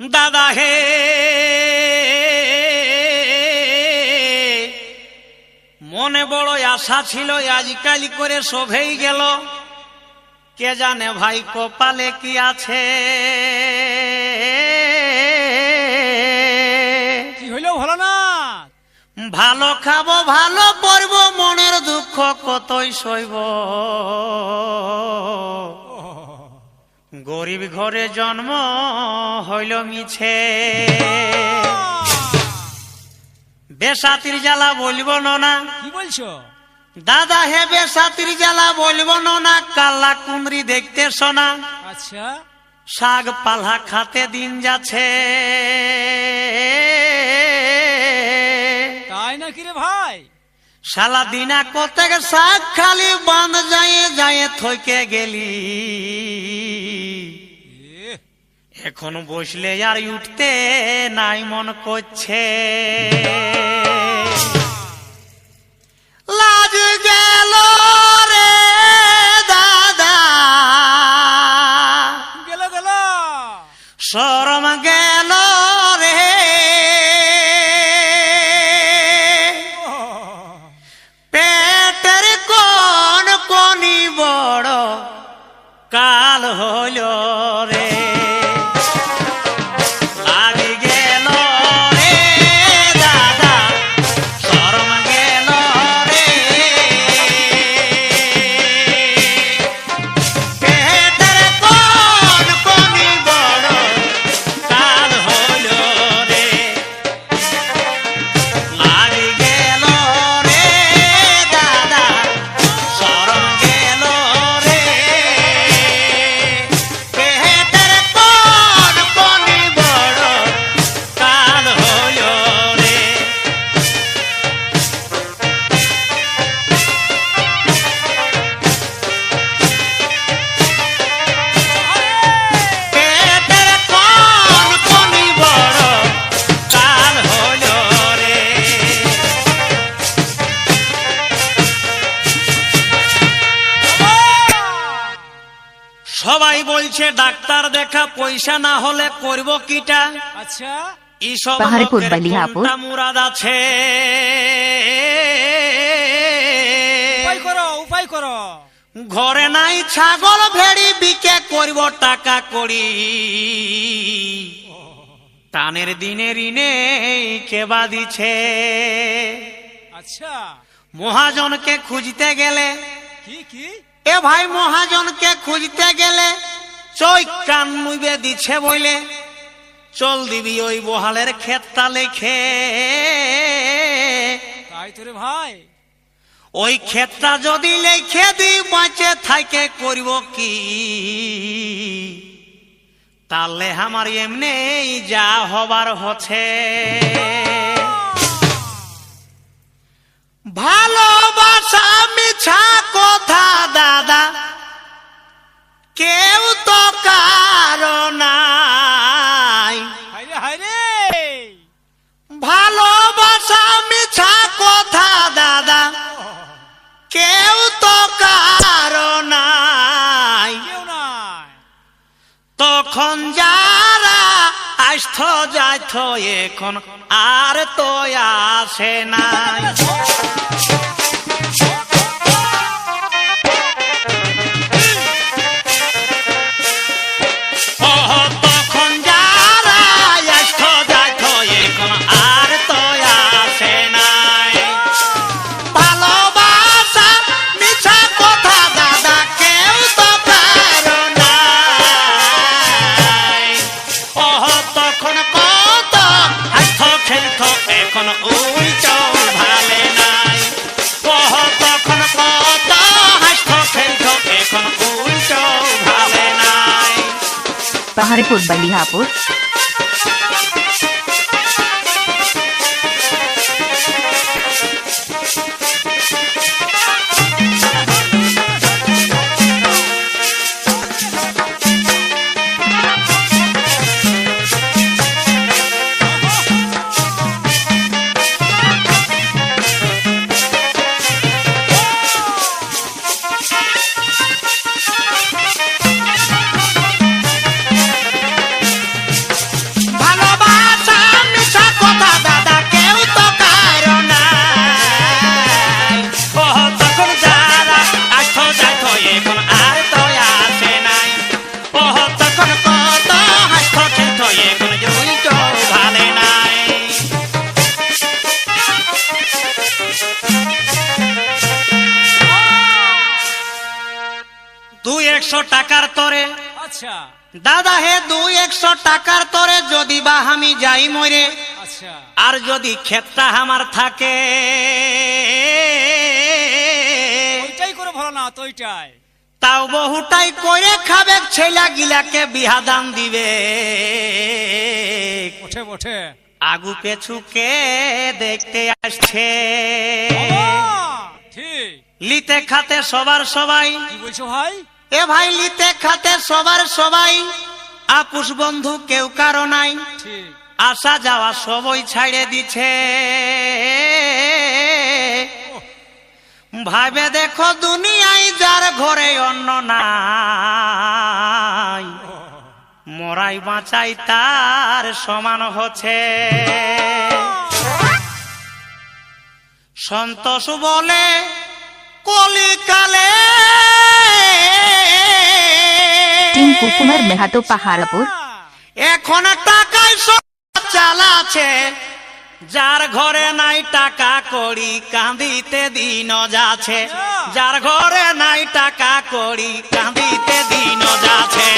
দাদা হে। মনে বড় আশা ছিল আজকাল করে শোভেই গেল। কে জানে ভাই কপালে কি আছে। কি হইলেও ভালো না ভালো খাব ভালো পড়ব মনের দুঃখ কতই সইব। গরিব ঘরে জন্ম হইল মিছে। বেসাতির জ্বালা বলব না কি বলছো? দাদা হে বেসাতির জ্বালা বলব না কাল্লা কুমরি দেখতে শোনা আচ্ছা। শাক পালা খাতে দিন যাচ্ছে। সালা দিনা কত শাক খালি বান যায় যায় থইকে গেলি। এখন বসলে আর উঠতে নাই মন করছে। বলছে ডাক্তার দেখা পয়সা না হলে করব কিটা? আচ্ছা। এইসব পাহাড়পুর বালিহাপুর। মুরাদ আছে? উপায় করো উপায় করো। ঘরে নাই ছাগল ভেড়ি বিকে করব টাকা করি টানের দিনে ঋণে কেবা দিছে। আচ্ছা। মহাজনকে খুঁজতে গেলে কি কি? এ ভাই মহাজনকে খুঁজতে গেলে চই কান মুইবে দিছে বইলে। চল দিবি ওই বহালের ক্ষেতটা লেখে। তাই ভাই। ওই ক্ষেতটা যদি লেখে দি বাঁচে থাকে করব কি? তাহলে আমার এমনি যা হবার হচ্ছে। ভালোবাসা আসত যাইত এখন আর তো আসে নাই। খেলত এখন ওই চল ভালে নাই। ও তখন কত হাত খেলত এখন ওই চল ভালে নাই। পাহাড়পুর বালিহাপুর একশো টাকার তরে। আচ্ছা। দাদা হে দুই একশো টাকার তরে যদি বা আমি যাই মরে আচ্ছা। আর যদি ক্ষেতটা আমার থাকে। ওইটাই করে ভালো না তো ওইটাই। তাও বহুটাই করে খাবে ছেলা গিলাকে বিহাদান দিবে। ওঠে ওঠে। আগু পেছুকে দেখতে আসছে। লিতে খাতে সবার সবাই। কি বলছো ভাই? এ ভাই লিতে খাতে সবার সবাই আপুষ বন্ধু কেউ কারও নাই। আসা যাওয়া সবই ছাড়ে দিছে। ভাবে দেখো দুনিয়ায় যার ঘরে অন্য নাই। মরাই বাঁচাই তার সমান হচ্ছে। সন্তোষ বলে কলিকালে টিঙ্কু কুকুমার মেহাতো পাহাড়পুর এখন টাকায় সব চালাছে যার ঘরে নাই টাকা কড়ি, কাঁদিতে দিন যাচ্ছে। যার ঘরে নাই টাকা কড়ি, কাঁদিতে দিন যাচ্ছে।